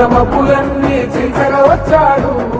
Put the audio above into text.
మన మబ్బులన్నీ చీల్చగా వచ్చాడు.